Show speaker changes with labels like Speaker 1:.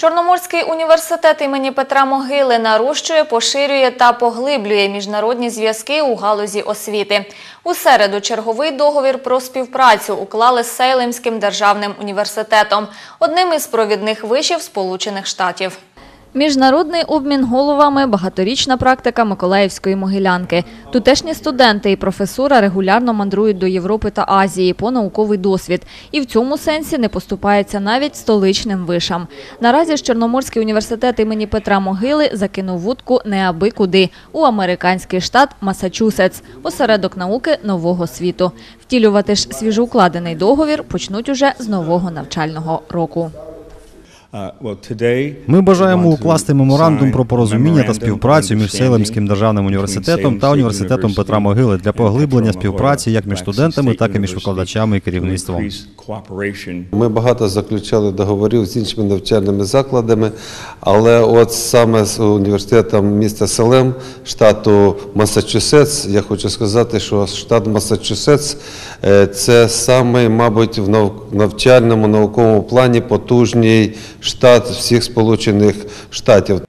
Speaker 1: Чорноморський університет імені Петра Могили нарощує, поширює та поглиблює міжнародні зв'язки у галузі освіти. У середу черговий договір про співпрацю уклали з Сейлемським державним університетом, одним із провідних вишів Сполучених Штатів. Міжнародний обмін головами – багаторічна практика Миколаївської могилянки. Тутешні студенти і професура регулярно мандрують до Європи та Азії по науковий досвід. І в цьому сенсі не поступаються навіть столичним вишам. Наразі ж Чорноморський університет імені Петра Могили закинув вудку не аби куди – у американський штат Масачусетс – осередок науки нового світу. Втілювати ж свіжоукладений договір почнуть уже з нового навчального року.
Speaker 2: Ми бажаємо укласти меморандум про порозуміння та співпрацю між Сейлемським державним університетом та університетом Петра Могили для поглиблення співпраці як між студентами, так і між викладачами і керівництвом.
Speaker 3: Ми багато заключали договорів з іншими навчальними закладами, але от саме з університетом міста Салем, штату Масачусетс, я хочу сказати, що штат Масачусетс е, це самий, мабуть, в навчальному науковому плані потужний штат всіх Сполучених Штатів.